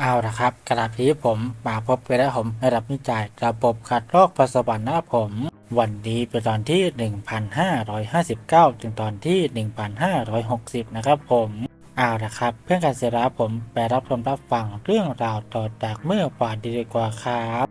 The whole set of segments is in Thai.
เอาละครับกระดาษที่ผมมาพบกันแล้วผมระดับนิจายระบบขัดลอกปัสสาวะนะผม วันนี้เป็นตอนที่ 1559 ถึงตอนที่ 1560 นะครับผมเอาละครับ เพื่อนการเสียรับผมไปรับชมรับฟังเรื่องราวต่อจากเมื่อวานดีกว่าครับ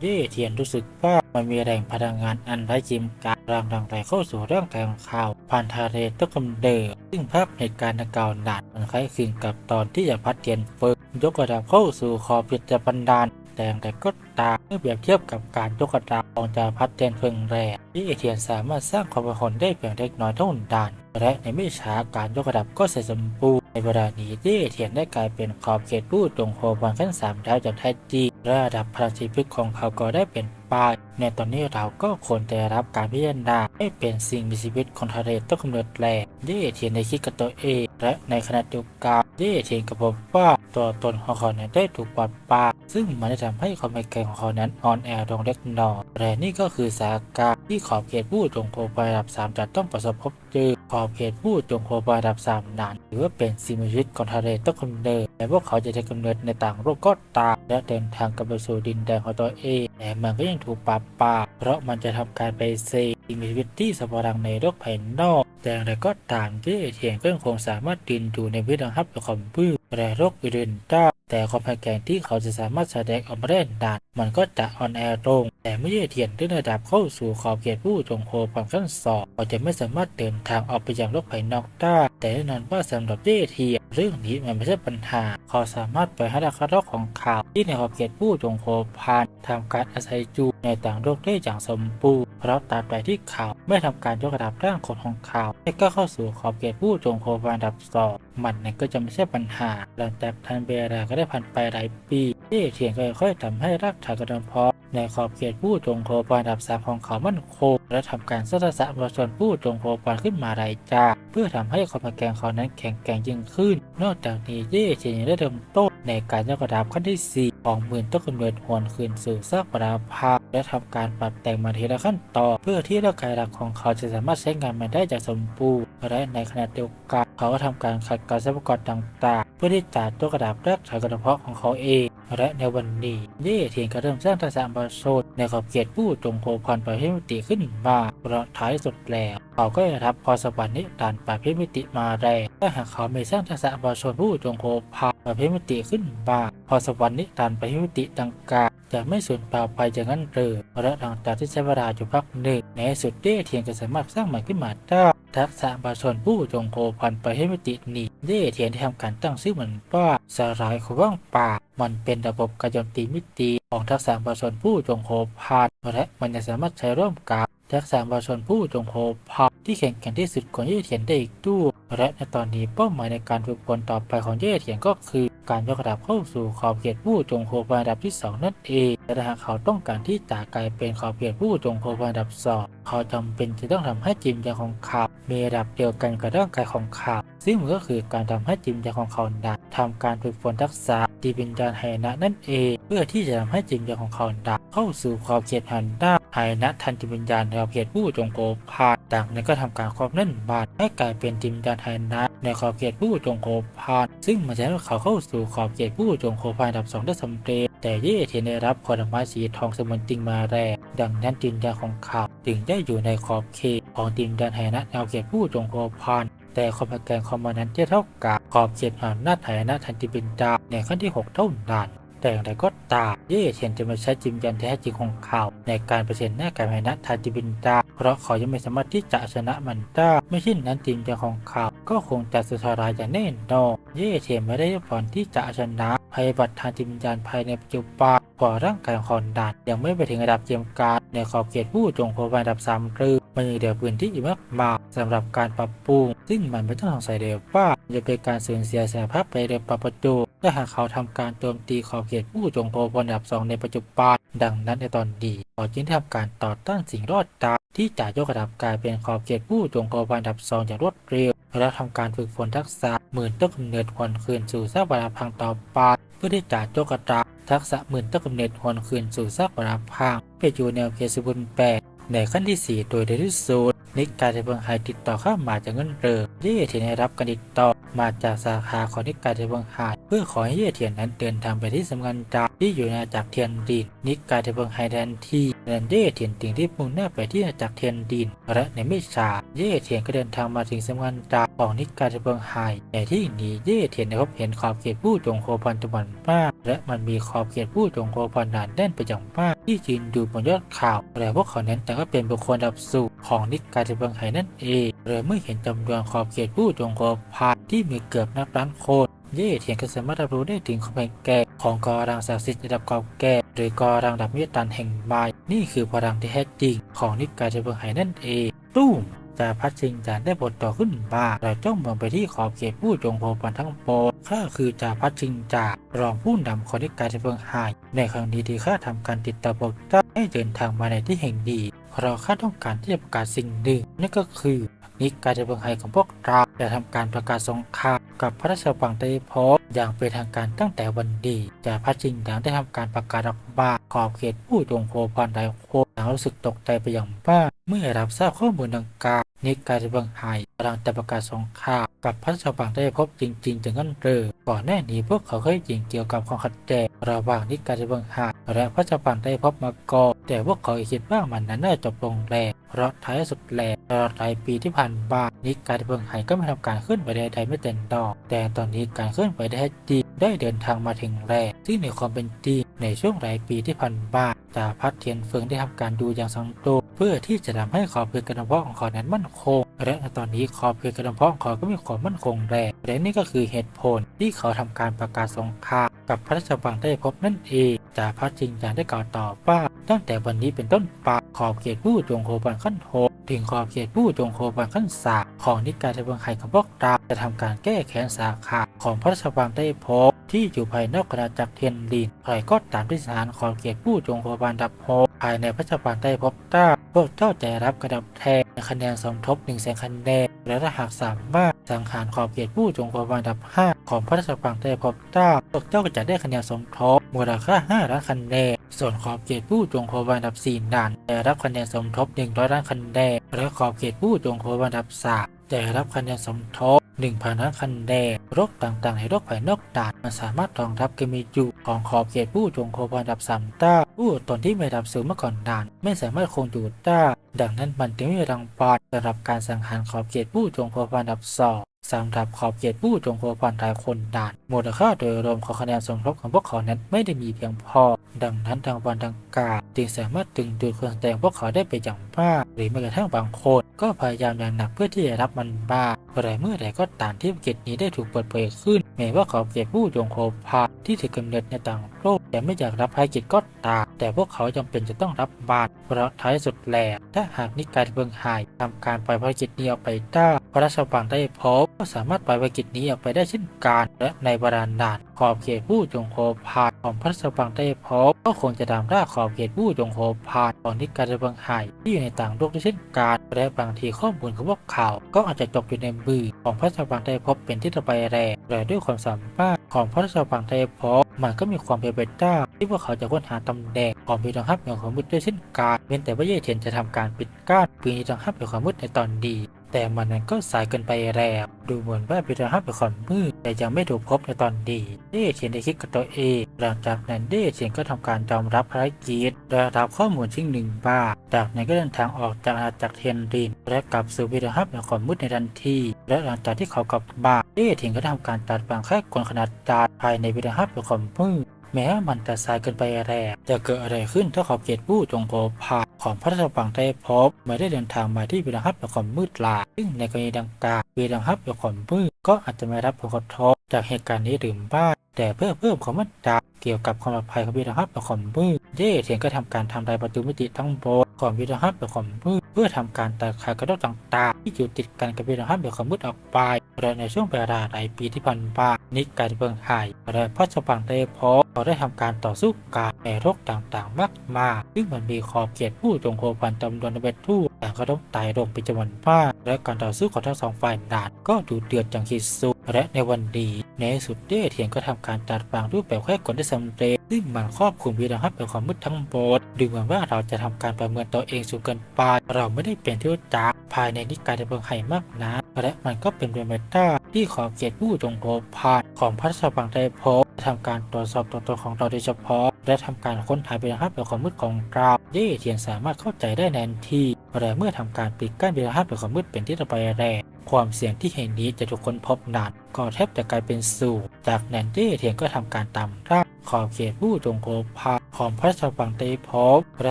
เย่เทียนรู้สึกว่า มันมีแรงพลังงานอันไร้จิมการรางรังไหลเข้าสู่ร่างกายของเขาผ่านทะเลตะกำเดิดซึ่งภาพเหตุการณ์ดังกล่าวนั้นมันคล้ายคลึงกับตอนที่จะพัดเทียนเฟิงยกระดับเข้าสู่ขอบเขตจะบันดาลแต่อย่ก็ตามเมื่อเปรียบเทียบกับการยกระดับของจาพัดเทียนเพิงแรงที่เอเทียนสามารถสร้างความประหลได้เพียงเล็กน้อยเท่านั้นและในไม่ช้าการยกระดับก็เสร็จสมบูรณ์ ในเวลานี้ที่เทียนได้กลายเป็นขอบเขตผู้ตรงโคบอลขั้นสามดาวจากแทจริงและระดับพลังชีวิตของเขาก็ได้เป็นไปในตอนนี้เราก็ควรได้รับการพิจารณาให้เป็นสิ่งมีชีวิตของทะเลต้นกำเนิดแรงที่เทียนได้คิดกับตัวเองและในขณะเดียวกันที่เทียนก็พบว่าตัวตนของเขานั้นได้ถูกปลดปลาซึ่งมันได้ทำให้ความเป็นแกร่งของเขานั้นอ่อนแอลงเล็กน้อยและนี่ก็คือสาการ ที่ขอบเขตผู้จงโคไประดับ 3 จะต้องประสบพบเจอขอบเขตผู้จงโคไประดับ 3 นั้นถือว่าเป็นสิ่งมีชีวิตของทะเลต้นกำเนิดและพวกเขาจะได้กำเนิดในต่างโลกก็ตามและเดินทางกลับไปสู่ดินแดนของตัวเองแต่มันก็ยังถูกปราบปรามเพราะมันจะทำการไปเซสิ่งมีชีวิตที่สมบูรณ์ในโลกภายนอก แต่อย่างไรก็ตามที่เอเทียนก็ยังคงสามารถดินอยู่ในวิถีฮับของพืช และโรคอื่นๆได้แต่ความแข็งแกร่งที่เขาจะสามารถแสดงออกมาได้นั้นมันก็จะอ่อนแอลงแต่เมื่อเยเทียนได้ระดับเข้าสู่ขอบเขตผู้จงโคความขั้นสองเขาจะไม่สามารถเดินทางออกไปยังโลกภายนอกได้แต่แน่นอนว่าสำหรับเยเทียนเรื่องนี้มันไม่ใช่ปัญหา เขาสามารถปล่อยให้ดักรอกของเขาที่ในขอบเขตผู้จงโคพานทำการอาศัยจูในต่างโลกได้อย่างสมบูรณ์เพราะตราบใดที่เขาไม่ทำการยกระดับร่างคนของเขาและก็เข้าสู่ขอบเขตผู้จงโคพานระดับสองมันนั้นก็จะไม่ใช่ปัญหาหลังจากทันเบราก็ได้ผ่านไปหลายปีเยเทียนก็ค่อยๆทำให้รากฐานกระดมพาะในขอบเขตผู้จงโคปานดับสามของเขามั่นคงและทำการสร้างสรรค์ประชนผู้จงโคปานขึ้นมาไรายจ้าเพื่อทำให้ความแข็งเขานั้นแข็งแกร่งยิ่งขึ้น นอกจากนี้เย่เชียนยังได้เริ่มต้นในการยกระดับขั้นที่ 4 ของหมื่นต้นกำเนิดหวนคืนสู่ซากปราภาและทำการปรับแต่งมาทีละขั้นตอนเพื่อที่ร่างกายหลักของเขาจะสามารถใช้งานมันได้อย่างสมบูรณ์และในขณะเดียวกันเขาก็ทำการขัดเกลาทรัพยากรต่าง พื่อที่จะตัวกระดาบรักฐายกระเพาะของเขาเอง และในวันนี้เย่เทียนก็เริ่มสร้างทักษะประโซนในขอบเขตผู้จงโคพรประเภทมิติขึ้นมาเพราะท้ายสุดแล้วเขาก็ได้รับพรสวรรค์นิทานประเภทมิติมาแรงถ้าหากเขาไม่สร้างทักษะประโซนผู้จงโคพรประเภทมิติขึ้นมาพรสวรรค์นิทานประเภทมิติดังกล่าว จะไม่สูญเปล่าไปอย่างนั้นเลยและหลังจากที่ใช้เวลาอยู่พักหนึ่งในสุดเย่เทียนก็สามารถสร้างมันขึ้นมาได้ทักษะประชนผู้จงโคพันไประเภทมิตินี้เย่เทียนได้ทำการตั้งชื่อเหมันว่าสลายของว่างป่า มันเป็นระบบการโจมตีมิติของทักษะประชนผู้จงโคพันและมันจะสามารถใช้ร่วมกับทักษะประชนผู้จงโคพันที่แข็งแกร่งที่สุดของเย่เทียนได้อีกด้วยและในตอนนี้เป้าหมายในการฝึกฝนต่อไปของเย่เทียนก็คือ การยกระดับเข้าสู่ขอบเขตผู้จงโคพันระดับที่ 2 นั่นเองและหากเขาต้องการที่จะกลายเป็นขอบเขตผู้จงโคพันระดับสองเขาจำเป็นจะต้องทำให้จิมยาของเขามีระดับเดียวกันกับร่างกายของเขาซึ่งก็คือการทำให้จิมยาของเขาดับทำการฝึกฝนทักษะที่เป็นยานไหนะนั่นเอง เพื่อที่จะทำให้จิมยาของเขาดับเข้าสู่ขอบเขตหันด้าไหนะทันจิมวิญญาณในขอบเขตผู้จงโคพานดังนั้นก็ทำการครอบนั่นบาดให้กลายเป็นจิมยานไหนะในขอบเขตผู้จงโคพานซึ่งมันจะให้เขาเข้าสู่ขอบเขตผู้จงโคพานดับสองได้สำเร็จแต่เย่เทนได้รับผลไม้สีทองสมือนจริงมาแรงดังนั้นจิมยาของเขาจึงได้อยู่ในขอบเขตของจิมยานไหนะแนวเขตผู้จงโคพานแต่ความแข็งของมันนั้นจะเท่ากับขอบเขตอำนาจไหนะทันติบินดาในขั้นที่ 6 เท่านั้นแต่อย่างไรก็ตามเย่เทียนจะมาใช้จิมยันแท้จริงของเขา ในการเผชิญหน้ากับไหนะทันติบินดาเพราะเขายังไม่สามารถที่จะชนะมันได้ไม่เช่นนั้นจิมยันของเขาก็คงจะสุดทรายอย่างแน่นอนเย่เทียนไม่ได้ผลที่จะชนะภัยบัตรทางจิมยันภายในปัจจุบันกว่าร่างกายของเขาดันยังไม่ไปถึงระดับเจียมการในขอบเขตผู้จงโคระดับสามรือมันยังเหลือพื้นที่อีกมากมายสำหรับการปรับปรุง ซึ่งมันไม่ต้องสงสัยเลยว่าจะเป็นการสูญเสียศักยภาพไปโดยปรับประจูถ้าหากเขาทำการโจมตีขอบเขตผู้จงโคบนระดับสองในปัจจุบัน ดังนั้นในตอนนี้เขาจึงทำการต่อต้านสิ่งรอดตามที่จะยกระดับกลายเป็นขอบเขตผู้จงโคบนดับสองอย่างรวดเร็ว และทำการฝึกฝนทักษะหมื่นต้นกำเนิดหวนคืนสู่ซากปรักพังต่อไปเพื่อที่จะยกระดับทักษะหมื่นต้นกำเนิดหวนคืนสู่ซากปรักพังไปอยู่แนวเขตสุบุนแปดในขั้นที่ 4 โดยในที่สุดนิกกายในเมืองไทยติดต่อเข้ามาจากเงินเริงเย่เทียนได้รับการติดต่อมาจากสาขาของนิกกายในเมืองไทยเพื่อขอให้เย่เทียนนั้นเดินทางไปที่สำนักงานที่อยู่ในอาณาจักรเทียนดินนิกายในเมืองไทยแทนที่เดินเย่เทียนติงที่มุ่งหน้าไปที่อาณาจักรเทียนดิน และในไม่ช้าเย่เทียนก็เดินทางมาถึงสำนักงานจาของนิกายในเมืองไทยแต่ที่นี้เย่เทียนได้พบเห็นขอบเขตผู้จงโคพันจำนวนมาก และมันมีขอบเขตผู้จงโคพันหนานแน่นไปอย่างมากที่ยืนอยู่บนยอดเขาและพวกเขานั้นแต่ก็เป็นบุคคลดับสูงของนิกายในเมืองไทยนั่นเองเลยเมื่อเห็นจำนวนขอบเขตผู้จงโคพันที่มีเกือบนับล้านคน เย่เทียนก็สามารถรับรู้ได้ถึงความแข็งแกร่งของกอรังศักดิ์สิทธิ์ระดับก่าแก่หรือกอรังดับเมตตันแห่งบายนี่คือพลังที่แท้จริงของนิกายในเมืองไทยนั่นเองตุ้มจาพัดชิงจานได้บทต่อขึ้นมาเราจ้องมองไปที่ขอบเขตผู้จงโพปันทั้งปวงข้าคือจาพัดชิงจารองผู้นำของนิกายในเมืองไทยในครั้งนี้ที่ข้าทำการติดต่อบอกเจ้าให้เดินทางมาในที่แห่งนี้เพราะข้าต้องการที่จะประกาศสิ่งหนึ่งนั่นก็คือนิกายในเมืองไทยของพวกเราจะทำการประกาศสงคราม กับพระราชวังไต้พบอย่างเป็นทางการตั้งแต่วันนี้จาพัดชิงจานได้ทำการประกาศออกมาขอบเขตผู้จงโพปันไดโคต่างรู้สึกตกใจไปอย่างมากเมื่อรับทราบข้อมูลดังกล่าวนิกายเมืองไทยกำลังจะประกาศสงครามกับพระราชวังได้พบจริงๆจึงงั้นเรือก่อนหน้านี้พวกเขาเคยยิงเกี่ยวกับความขัดแย้งระหว่างนิกายเมืองไทยและพระราชวังได้พบมาก่อนแต่พวกเขาคิดว่ามันนั้นน่าจะจบลงแล้ว เพราะท้ายสุดแล้วตลอดหลายปีที่ผ่านมานิกายเมืองไทยก็ไม่ทำการเคลื่อนไหวใดๆไม่เต็มดอก แต่ตอนนี้การเคลื่อนไหวได้จริงได้เดินทางมาถึงแล้วซึ่งในความเป็นจริงในช่วงหลายปีที่ผ่านมาจาพัดเทียนเฟิงได้ทำการดูอย่างสังโตเพื่อที่จะทำให้ขอบเขตกระเพาะของเขานั้นมั่นคง และในตอนนี้ขอบเขตกระเพาะของเขาก็มีความมั่นคงแรงและนี่ก็คือเหตุผลที่เขาทำการประกาศสงครามกับพระราชวังได้พบนั่นเองจาพัดจริงอย่างได้กล่าวต่อว่าตั้งแต่วันนี้เป็นต้นไป ขอบเขตผู้จงโคบันขั้นโทถึงขอบเขตผู้จงโคบันขั้นสามของนิกายในเมืองไทยของพวกเราจะทำการแก้แค้นสาขาของพระราชวังได้พบที่อยู่ภายนอกอาณาจักรเทียนลินใครก็ตามที่สานขอบเขตผู้จงโคบานดับโฮภายในพระราชวังได้พบต้าพวกเจ้าจะรับกระดับแทนคะแนนสมทบ1นึ่งแสนคะแนนและถ้าหากสามารถสังหารขอบเขตผู้จงโคบานดับ 5 ของพระราชวังได้พบต้าพวกเจ้าก็จะได้คะแนนสมทบ มูลค่า 5 ล้านคะแนน ส่วนขอบเขตผู้จงโคบานดับ4นั้นจะรับคะแนนสมทบ 100 ล้านคะแนน และขอบเขตผู้จงโคบานดับ3จะรับคะแนนสมทบ 1,000 ล้านคะแนน โรคต่างๆ ในโรคภายนอกด่านมันสามารถรองรับเกมีจูของขอบเขตผู้จงโคบานดับสามต้า ผู้ตนที่ไม่ดับสูงเมื่อก่อนด่าน ไม่สามารถคงอยู่ต้า ดังนั้นมันจึงไม่มีรางวัลสำหรับการสังหารขอบเขตผู้จงโคบานดับสอง สำหรับขอบเขตผู้จงโคบานรายคนด่านมูลค่าโดยรวมของคะแนนสมทบของพวกเขานั้นไม่ได้มีเพียงพอ ดังนั้นรางวัลดังกล่าวจึงสามารถดึงดูดคนแสดงพวกเขาได้ไปอย่างมากหรือแม้กระทั่งบางคนก็พยายามอย่างหนักเพื่อที่จะรับมันบ้างแต่เมื่อใดก็ตามที่กิจนี้ได้ถูกเปิดเผยขึ้นแม้ว่าขอบเขตผู้จงโคพาที่ถือกำเนิดในต่างโลกแต่ไม่อยากรับภารกิจก็ตามแต่พวกเขาจำเป็นจะต้องรับบาตรเพราะท้ายสุดแล้วถ้าหากนิกายเบืองหายทำการปล่อยภารกิจนี้ออกไปได้พระราชวังได้พบก็สามารถปล่อยภารกิจนี้ออกไปได้เช่นกันและในบาดาลนานขอบเขตผู้จงโคพาของพระราชวังได้พบก็คงจะตามล่าขอบเขตผู้จงโคพาของนิกายเบืองหายที่อยู่ในต่างโลกได้เช่นกันและบางทีข้อมูลของพวกเขาก็อาจจะตกอยู่ในมือของพระราชวังได้พบเป็นที่ระบายแรงและด้วยความสามารถของพระราชวังได้พบมันก็มีความเป็นไปได้ที่พวกเขาจะค้นหาตำแหน่งของพีทองฮับอย่างความมืดด้วยเช่นกันเว้นแต่ว่าเย่เทียนจะทำการปิดกั้นปีทองฮับอย่างความมืดในตอนดี แต่มันนั้นก็สายเกินไปแล้วดูเหมือนว่าพีทองฮับเป็นความมืดแต่ยังไม่ถูกพบในตอนดีเย่เทียนได้คิดกับตัวเองหลังจากนั้นเย่เทียนก็ทำการยอมรับภารกิจและรับข้อมูลชิ้นหนึ่งบ้าจากนั้นก็เดินทางออกจากอาณาจักรเทียนริน และกลับสู่พีทองฮับอย่างความมืดในทันทีและหลังจากที่เขากลับบ้านเย่เทียนก็ทำการตัดบางแค่คนขนาดจานภายในพีทองฮับอย่างความมืดแม้มันจะสายเกินไปแรงจะเกิดอะไรขึ้นถ้าขอบเขตผู้จงโผพา ของพระราชวังได้พบไม่ได้เดินทางมาที่วีรังฮับแบบความมืดลาซึ่งในกรณีดังกล่าววีรังฮับแบบความมืดก็อาจจะไม่รับผลกระทบจากเหตุการณ์นี้หรือไม่แต่เพื่อเพิ่มความมั่นใจเกี่ยวกับความปลอดภัยของวีรังฮับแบบความมืดเย่เทียนก็ทำการทำลายประตูมิติทั้งบนของวีรังฮับแบบความมืดเพื่อทำการตัดขาดกระดกต่างๆ ที่อยู่ติดกันกับวีรังฮับแบบความมืดออกไปและในช่วงเวลาหลายปีที่ผ่านมานิกายเบิงไห่และพระราชวังได้พบเขาได้ทำการต่อสู้กับแอโรคต่างๆ มากมายซึ่งมันมีขอบเขตผู้จงโคพันจำนวนเป็นทู่แต่ก็ต้องตายลงเป็นจำนวนมากและการต่อสู้ของทั้งสองฝ่ายนานก็ดูเดือดอย่างขีดสุดและในวันนี้ ในสุดเด้เทียนก็ทำการจัดวางรูปแบบแค่กดได้สำเร็จ ซึ่งมันครอบคลุมวิธีให้เป็นความมืดทั้งหมดดูเหมือนว่าเราจะทำการประเมินตัวเองสูงเกินไป เราไม่ได้เป็นที่รู้จักภายในนิกายในเมืองไห่มากนะและมันก็เป็นเรเมตาที่ขอบเขตผู้จงโภผ่านของพระราชบังได้พบทำการตรวจสอบตัวตนของเราโดยเฉพาะ และทำการค้นหาวิธีให้เป็นความมืดของเราเด้เทียนสามารถเข้าใจได้ทันทีและเมื่อทำการปิดกั้นวิธีให้เป็นความมืดเป็นที่ระบายแรง ความเสี่ยงที่แห่งนี้จะถูกค้นพบนานก็แทบจะกลายเป็นสูญจากแนนเด้เทียนก็ทำการตามร่างขอบเขตผู้จงโคพานของพระราชวังได้พบและ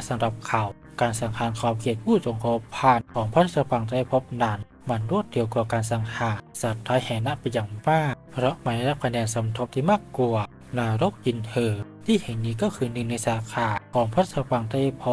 สำหรับข่าวการสังหารขอบเขตผู้จงโคพานของพระราชวังได้พบนานมันรวดเร็วกว่าการสังหารสัตว์ท้ายแห่นาไปอย่างมากเพราะมันได้รับคะแนนสมทบที่มากกว่านารกยินเถอ ที่แห่งนี้ก็คือหนึ่งในสาขาของพระราชวังได้พ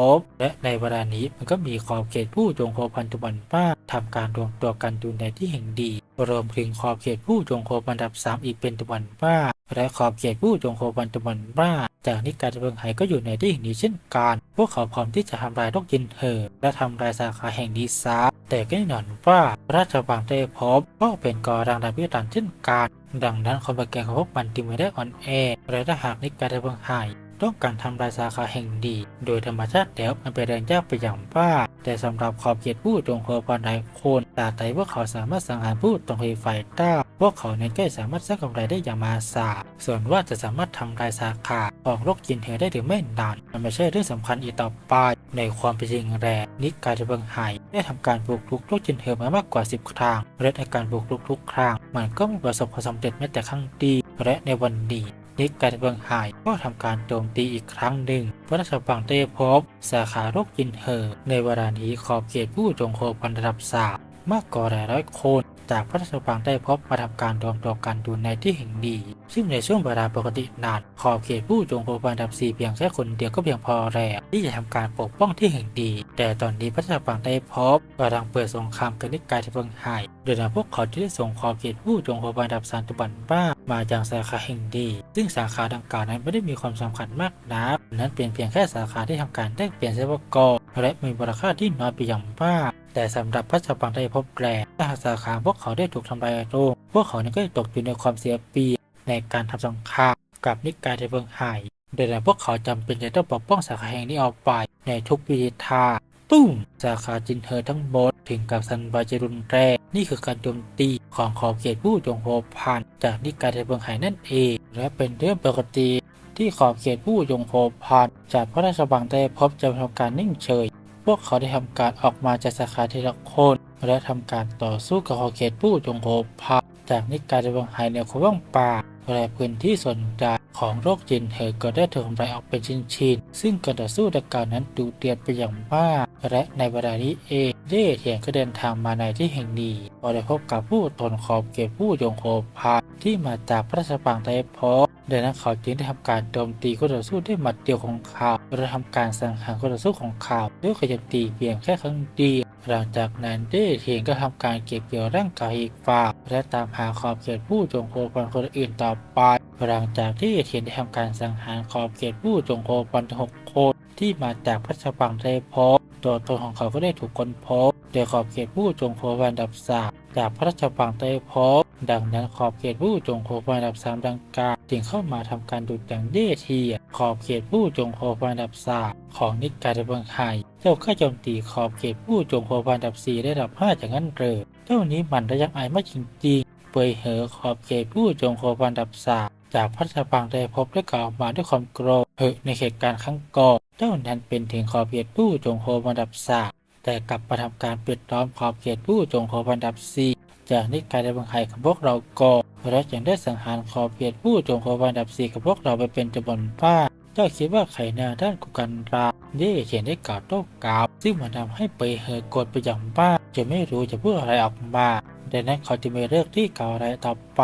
และในเวลานี้มันก็มีขอบเขตผู้จงโคพันธุบันมากทำการรวมตัวกันอยู่ในที่แห่งดีรวมถึงขอบเขตผู้จงโคบันดับสามอีกเป็นตุบันบ้าและขอบเขตผู้จงโคบันตุบันบ้าจากนิกายเมืองไหก็อยู่ในที่แห่งนี้เช่นกัน พวกเขาพร้อมที่จะทำลายโลกยินเถอและทำลายสาขาแห่งนี้ซะ แต่ก็แน่นอนว่าราชวังได้พบก็เป็นกอรังดาพิรันเช่นกันดังนั้นความแก่งของพวกมันจึงไม่ได้อ่อนแอและถ้าหากนิกายเบืองหาย ต้องการทำลายสาขาแห่งดีโดยธรรมชาติแล้วมันเป็นเรื่องยากไปอย่างว่าแต่สำหรับขอบเขตผู้ตรงโคพันหลายคนตาบใดพวกเขาสามารถสังหารผู้ตรงไฟได้พวกเขานั้นก็สามารถสร้างกำไรได้อย่างมหาศาลส่วนว่าจะสามารถทำลายสาขาของโรคกินเหอได้หรือไม่นานมันไม่ใช่เรื่องสำคัญอีกต่อไป ในความเป็นจริงแรงนิกายเบิงไห่ได้ทำการบุกรุกโรคกินเหอมามากกว่า 10 ครั้งและในการบุกรุกทุกครั้งมันก็ไม่ประสบความสำเร็จแม้แต่ครั้งเดียวและในวันนี้นิกการเบิงไห่ ก็ทำการโจมตีอีกครั้งหนึ่งพระราชบังเต้พบ สาขาโรคจินเหอในเวลานี้ขอบเขตผู้จงโคพันระดับสามมากกว่าหลายร้อยคน จากพระราชบังได้พบมาทำการรวมตัวกันอยู่ในที่แห่งนี้ ซึ่งในช่วงเวลาปกตินานขอบเขตผู้จงโคพันดับสี่เพียงแค่คนเดียวก็เพียงพอแล้วที่จะทำการปกป้องที่แห่งดี แต่ตอนนี้พระราชบังได้พบกำลังเปิดสงครามกับนิกายที่เบิงไห่โดยนำพวกเขาที่ได้ส่งขอบเขตผู้จงโคพันดับสามตุบันบ้ามาจากสาขาแห่งดี ซึ่งสาขาดังกล่าวนั้นไม่ได้มีความสำคัญมากนักนั้นเป็นเพียงแค่สาขาที่ทำการแลกเปลี่ยนทรัพยากรและมีมูลค่าที่น้อยไปอย่างมาก แต่สำหรับพระชบังได้พบแกลถ้าหากสาขาพวกเขาได้ถูกทำลายลงพวกเขานั้นก็จะตกอยู่ในความเสียเปรียบในการทำสงครามกับนิกายในเมืองไห่โดยพวกเขาจำเป็นจะต้องปกป้องสาขาแห่งนี้ออกไปในทุกวิธีทางตุ้มสาขาจินเฮอทั้งหมดถึงกับสันบาจรุนแรงนี่คือการโจมตีของขอบเขตผู้จงโหพันจากนิกายในเมืองไห่นั่นเอง และเป็นเรื่องปกติที่ขอบเขตผู้ยงโพพันจากพระราชบังได้พบจะทำการนิ่งเฉย พวกเขาได้ทำการออกมาจากสาขาทีละคนและทำการต่อสู้กับขอเขตผู้ยงโพพันจากนิกายในวังไฮในความว่างเปล่าและพื้นที่ส่วนใหญ่ของโรคจินเฮอก็ได้ถูกทำลายออกเป็นชิ้นๆซึ่งการต่อสู้ดังกล่าวนั้นดูเดือดไปอย่างมาก และในเวลานี้เองเย่เทียนก็เดินทางมาในที่แห่งนี้ก็ได้พบกับผู้ทนขอบเขตผู้ยงโคพันที่มาจากพระราชบังไต้พบ ดังนั้นเขาจึงได้ทำการโจมตีคู่ต่อสู้ด้วยหมัดเดียวของเขาและทำการสังหารคู่ต่อสู้ของเขาด้วยขยับตีเพียงแค่ครั้งเดียวหลังจากนั้นเย่เทียนก็ทำการเก็บเกี่ยวร่างกายอีกฝ่าและตามหาขอบเขตผู้จงโคพันคนอื่นต่อไปหลังจากที่เทียนได้ทำการสังหารขอบเขตผู้จงโคพันหกคนที่มาจากพระราชบังไต้พบตัวตนของเขาก็ได้ถูกค้นพบโดยขอบเขตผู้จงโคพันดับสามจากพระราชบังไต้พบดังนั้นขอบเขตผู้จงโคพันดับสามดังกล่าว จึงเข้ามาทำการดูดอย่างเย่เทียขอบเขตผู้จงโคพันดับสาของนิกายในเมืองไทยเจ้าข้าโจมตีขอบเขตผู้จงโคพันดับสี่ได้ดับห้าจากนั้นเลยเจ้านี้มันระยับอายมากจริงๆเปยเหอขอบเขตผู้จงโคพันดับสาจากพระราชบังได้พบและกล่าวมาด้วยความโกรธเหอะในเหตุการณ์ครั้งก่อนเจ้านั้นเป็นถึงขอบเขตผู้จงโคพันดับสาแต่กลับมาทำการปิดล้อมขอบเขตผู้จงโคพันดับสี่ จากนิกายในบางไห่ของพวกเราก่อนและยังได้สังหารขอบเขตผู้จงโคพันดับสี่ของพวกเราไปเป็นจำนวนมากเจ้าคิดว่าไขนาด้านกุกันราเย่เขียนได้กล่าวโต้กล่าว ซึ่งมันทำให้เปยเหอโกรธไปอย่างมากจะไม่รู้จะพูดอะไรออกมาดังนั้นเขาจะไม่เลือกที่กล่าวอะไรต่อไป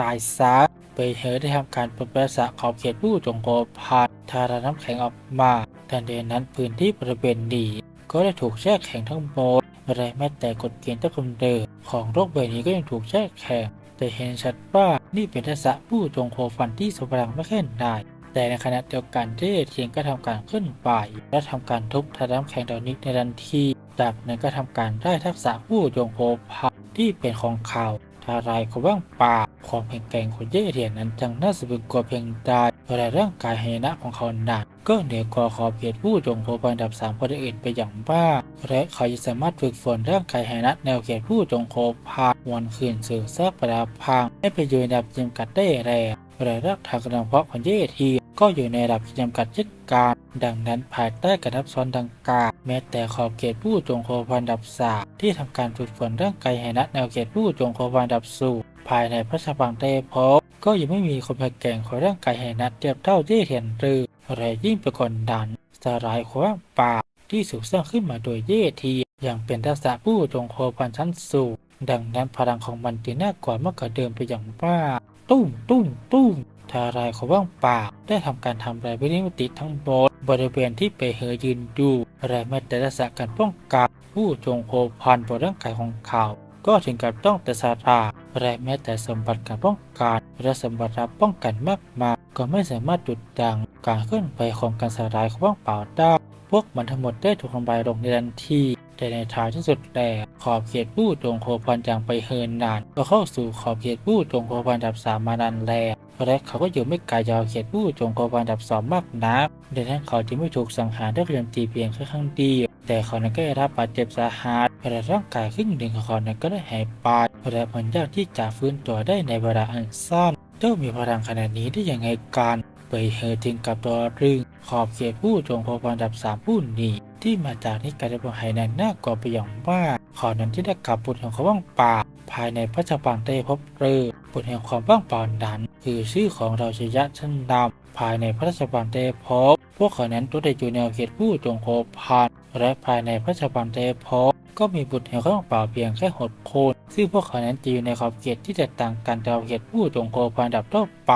ตายซะเปยเหอได้ทำการปลดประสาขอบเขตผู้จงโคพันทาราน้ำแข็งออกมาแต่เดนนั้นพื้นที่บริเวณนี้ก็ได้ถูกแช่แข็งทั้งหมด และแม้แต่กฎเกณฑ์ต้นกำเนิดของโรคใบนี้ก็ยังถูกแช่แข็งแต่เห็นชัดว่านี่เป็นทักษะผู้จงโคฟันที่สมพลังไม่แค่ได้แต่ในขณะเดียวกันเจ้เทียนก็ทำการขึ้นไปและทำการทุบทาน้ำแข็งดาวนิกในทันทีจากนั้นก็ทำการได้ทักษะผู้จงโคพันที่เป็นของเขาทารายเขาว่างป่าความแข็งแกร่งของเย่เทียนนั้นจังน่าสะพรึงกลัวเพียงใดแต่ร่างกายไหนะของเขาหนัก ก็เหนือกว่าขอบเขตผู้จงโคพันดับสามคนอื่นไปอย่างบ้ากและเขาจะสามารถฝึกฝนร่างกายไหนะแนวเขตผู้จงโคพาวันคืนสื่อซากประดาพังให้ไปอยู่ในดับจำกัดได้แรงและรักทางกำลังเพาะของเย่เทียนก็อยู่ในระดับจำกัดเช่นกันดังนั้นภายใต้การทับซ้อนดังกล่าวแม้แต่ขอบเขตผู้จงโคพันดับสามที่ทำการฝึกฝนร่างกายไหนะแนวเขตผู้จงโคพันดับสูงภายในพระชบังเตพบก็ยังไม่มีคนแข็งแกร่งของร่างกายไหนะเทียบเท่าเย่เทียนรือ อะไรยิ่งไปกว่านั้นสลายความป่าที่ถูกสร้างขึ้นมาโดยเย่ทีอย่างเป็นทักษะผู้จงโคพันชั้นสูงดังนั้นพลังของมันจึงน่ากว่าเมื่อกว่าเดิมไปอย่างมากตุ้มตุ้มตุ้มทารายของว่างเปล่าได้ทำการทำลายวินิมติทั้งหมดบริเวณที่เปเหอยืนอยู่และแม้แต่ทักษะการป้องกันผู้จงโคพันบนร่างกายของเขา ก็ถึงกับต้องแต่สาราและแม้แต่สมบัติการป้องกันและสมบัติรับป้องกันมากมาย ก็ไม่สามารถจุดดังการเคลื่อนไปของการสลายของว่างเปล่าได้ พวกมันทั้งหมดได้ถูกทำลายลงในทันทีแต่ในท้ายที่สุดแต่ขอบเขตผู้จงโคพันอย่างไปเฮินนาน ก็เข้าสู่ขอบเขตผู้จงโคพันดับสามมานานแล้วและเขาก็อยู่ไม่ไกลจากเขตผู้จงโคพันดับสองมากนักดังนั้นเขาจึงไม่ถูกสังหารด้วยเรียมตีเพียงแค่ครั้งเดียวแต่เขานั้นก็ได้รับบาดเจ็บสาหัสและร่างกายครึ่งหนึ่งของเขานั้นก็ได้หายไปและมันยากที่จะฟื้นตัวได้ในเวลาอันสั้น เจ้ามีพลังขนาดนี้ได้ยังไงกันไปเฮอถึงกับตัวรึง ขอบเขตผู้จงโคพันดับสามผู้นี้ที่มาจากนิกายบงไหนั้นน่ากลัวไปอย่างมากขอนั้นที่ได้กลับบุตรของเขาว่างเปล่าภายในพระชบังได้พบเรือบุตรแห่งความว่างเปล่านั้น คือชื่อของเราชยะชั้นดำภายในพระราชบังได้พบ พวกเขานั้นตัวได้อยู่ในเขตผู้จงโคพันและภายในพระราชบังได้พบ ก็มีบุตรแห่งความว่างเปล่าเพียงแค่หกคน ซึ่งพวกเขานั้นจะอยู่ในขอบเขตที่แตกต่างกันจากเขตผู้จงโคพันดับทั่วไป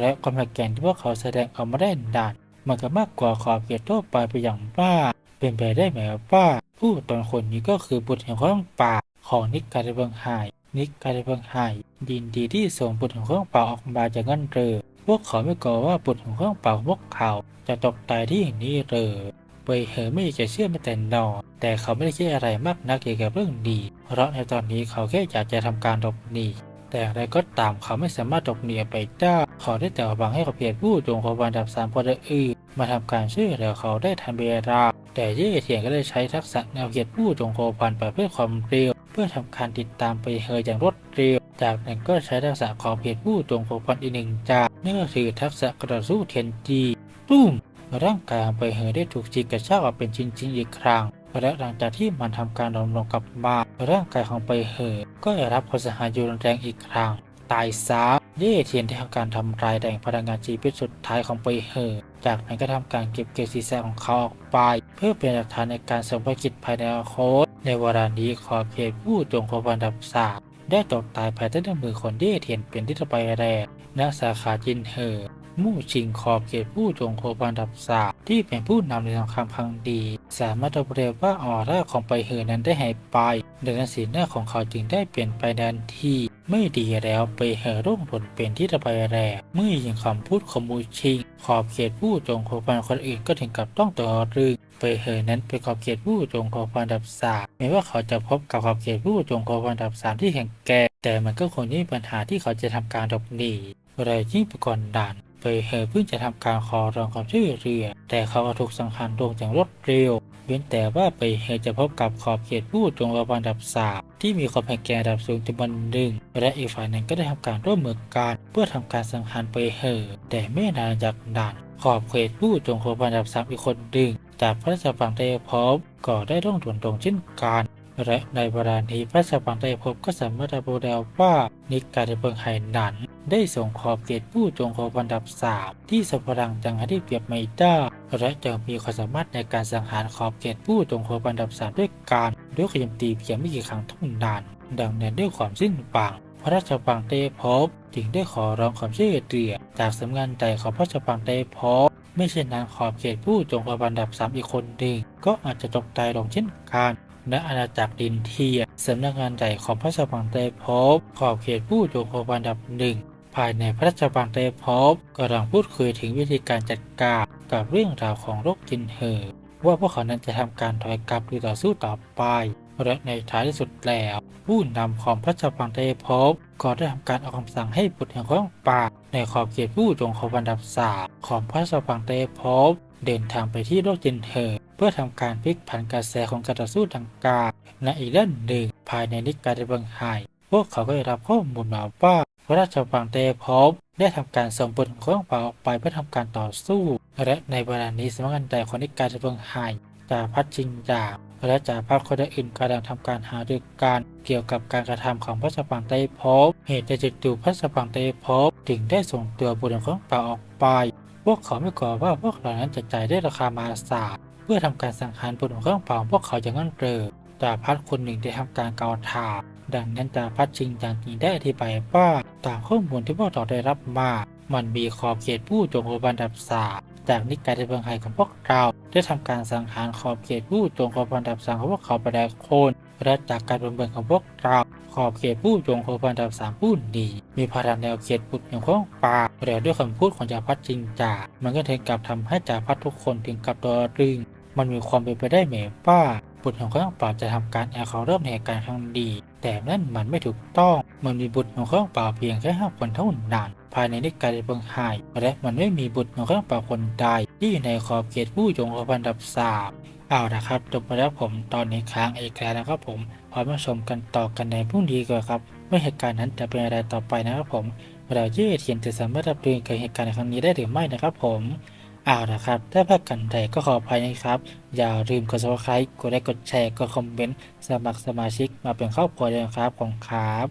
และความแข็งที่พวกเขาแสดงออกมาได้ดันมันก็มากกว่าขอบเขตทั่วไปไปอย่างมากเป็นไปได้ไหมว่า ผู้ตนคนนี้ก็คือบุตรแห่งความป่าของนิกการเบิงไฮนิกการเบิงไฮดินดีที่ส่งบุตรแห่งความป่าออกมาจากเงินเรือพวกเขาไม่กลัวว่าบุตรแห่งความป่าของพวกเขาจะตกตายที่อย่งนี้เรือ เบยเหอไม่อยากจะเชื่อแม้แต่นอน แต่เขาไม่ได้คิดอะไรมากนักเกี่ยวกับเรื่องนี้เพราะในตอนนี้เขาแค่อยากจะทำการหลบหนีแต่อะไรก็ตามเขาไม่สามารถหลบหนีไปได้เขาได้แต่หวังให้กับเพียรผู้จงขบันดับสามคนอื่นมาทำการช่วยเหลือเขาได้ทันเวลาแต่เย่เทียนก็ได้ใช้ทักษะแนวเกียรผู้จงโคพันไปเพื่อความเร็ว เพื่อทำการติดตามไปเฮยอย่างรวดเร็ว จากนั้นก็ใช้ทักษะของเพียรผู้จงโคพันอีกหนึ่งจากนั่นก็คือทักษะกระสู้เทียนจีตุ้ม ร่างกายของไปเฮยได้ถูกจีกกระชากออกเป็นชิ้นๆอีกครั้งและหลังจากที่มันทำการลงลงกลับมาร่างกายของไปเหอก็ได้รับพลสหายรุนแรงอีกครั้งตายซะเย่เทียนได้ทำการทำลายแดงพลังงานชีวิตสุดท้ายของไปเหอจากนั้นก็ทำการเก็บเกศีรษะของเขาออกไป เพื่อเป็นหลักฐานในการสมภกิจภายในอนาคตในเวลานี้ขอเขตผู้จงโคบันดับสามได้ตกตายภายใต้มือคนเย่เทียนเป็นที่ตะไปแรกณสาขาจินเหอ มู่ชิงขอบเขตผู้จงโคบันดับสาที่เป็นผู้นำในทางคำพังดี สามารถระบุได้ว่าออร่าของไปเหอนั้นได้หายไปดังนั้นสีหน้าของเขาจึงได้เปลี่ยนไปทันทีไม่ดีแล้วไปเหอร่วงผลเป็นที่ตะไปแรกเมื่อยิงคำพูดของมูชิง ขอบเขตผู้จงโคบันคนอื่นก็ถึงกับต้องต่อรึงไปเหอนั้นเป็นขอบเขตผู้จงโคบันดับสามแม้ว่าเขาจะพบกับขอบเขตผู้จงโคบันดับสามที่แข็งแกร่งแต่มันก็คงมีปัญหาที่เขาจะทำการหลบหนีอะไรยิ่งไปก่อนด่าน ไปเหอเพิ่งจะทำการขอร้องความช่วยเหลือแต่เขาก็ถูกสังหารลงอย่างรวดเร็ว เว้นแต่ว่าไปเหอจะพบกับขอบเขตผู้จงระบันดับสามที่มีความแข็งแกร่งระดับสูงจำนวนหนึ่ง และอีกฝ่ายหนึ่งก็ได้ทำการร่วมมือกันเพื่อทำการสังหารไปเหอแต่ไม่นานจากนั้นขอบเขตผู้จงระบันดับสามอีกคนหนึ่งจากพระราชบังได้พบก็ได้ร่องถวนตรงเช่นกันและในเวลานี้พระชบังได้พบก็สามารถระบุได้ว่านิกายเบิงไหหนัน ได้ส่งขอบเขตผู้จงโคบันดับสามที่สพลังจังหาที่เปรียบไม่ได้และจะมีความสามารถในการสังหารขอบเขตผู้จงโคบันดับสามด้วยการด้วยขยมตีเพียงไม่กี่ครั้งเท่านั้นดังนั้นด้วยความสิ้นปังพระราชบังได้พบจึงได้ขอร้องความช่วยเหลือจากสำนักงานใจของพระราชบังได้พบไม่เช่นนั้นขอบเขตผู้จงโคบันดับสามอีกคนหนึ่งก็อาจจะตกตายลงเช่นกันณอาณาจักรดินเทียสำนักงานใหญ่ของพระราชบังได้พบขอบเขตผู้จงโคบันดับหนึ่ง ภายในพระราชบังได้พบกำลังพูดคุยถึงวิธีการจัดการกับเรื่องราวของโรคจินเหอว่าพวกเขานั้นจะทำการถอยกลับหรือต่อสู้ต่อไปและในท้ายที่สุดแล้ว ผู้นำของพระเจ้าพังเตภพก็ได้ทำการออกคำสั่งให้บุตรแห่งของป่า ในขอบเขตผู้จงขบันดับสามของพระเจ้าพังเตภพเดินทางไปที่โลกจินเทอร์เพื่อทำการพลิกผันกระแสของการต่อสู้ดังกาวในอีกด้านหนึ่งภายในนิกายในเบิงไฮพวกเขาก็ได้รับข้อมูลมาว่า พระราชวังเตภพได้ทำการส่งบุตรของเป่าออกไปเพื่อทำการต่อสู้ และในเวลานี้สำนักงานใหญ่ของนิกายในเบิงไฮจาพัดชิงยาและจาพัดคนอื่นกำลังทำการหารือการเกี่ยวกับการกระทำของพระราชวังเตภพเหตุใดจู่พระราชวังเตภพถึงได้ส่งตัวบุตรของเป่าออกไป พวกเขาไม่กลัวว่าพวกเรานั้นจะจ่ายได้ราคามาศาลเพื่อทำการสังหารบุตรของเครื่องป่าพวกเขาอย่างนั้นเกลยจาพัดคนหนึ่งได้ทำการกาวถา ดังนั้นจาพัดชิงอย่างนี้ได้อธิบายว่าตามข้อมูลที่พวกเราได้รับมา มันมีขอบเขตผู้จงโอบันดับสาจากนิกายในเมืองไทยของพวกเรา ได้ทำการสังหารขอบเขตผู้จงโอบันดับสามของพวกเขาไปแล้วคนและจากการประเมินของพวกเราขอบเขตผู้จงโอบันดับสามผู้ดีมีพลังแนวเขตปุดอย่างของป่าแล้วด้วยคำพูดของจ่าพัดจริงจ่ามันก็ถึงกับทำให้จ่าพัดทุกคนถึงกับตัวรึง มันมีความเป็นไปได้ไหมว่าบุตรของเครื่องป่าจะทำการแอบเขาเริ่มในเหตุการณ์ครั้งดี แต่นั่นมันไม่ถูกต้อง มันมีบุตรของเครื่องเป่าเพียงแค่ห้าคนเท่านั้น ภายในนิกายเบิงไฮและมันไม่มีบุตรของเครื่องเป่าคนใดที่อยู่ในขอบเขตผู้จงอบันดับสามเอาละครับจบไปแล้วผมตอนนี้ค้างอีกแล้วนะครับผมพร้อมมาชมกันต่อกันในพรุ่งนี้ก่อนครับว่าเหตุการณ์นั้นจะเป็นอะไรต่อไปนะครับผมเราเย่เทียนจะสามารถรับรู้กับเหตุการณ์ในครั้งนี้ได้หรือไม่นะครับผม เอาละครับ ถ้าพลาดกันใดก็ขออภัยนะครับ อย่าลืมกด subscribe กดไลค์กดแชร์ กดคอมเมนต์ สมัครสมาชิกมาเป็นครอบครัวเลยนะครับ ของครับ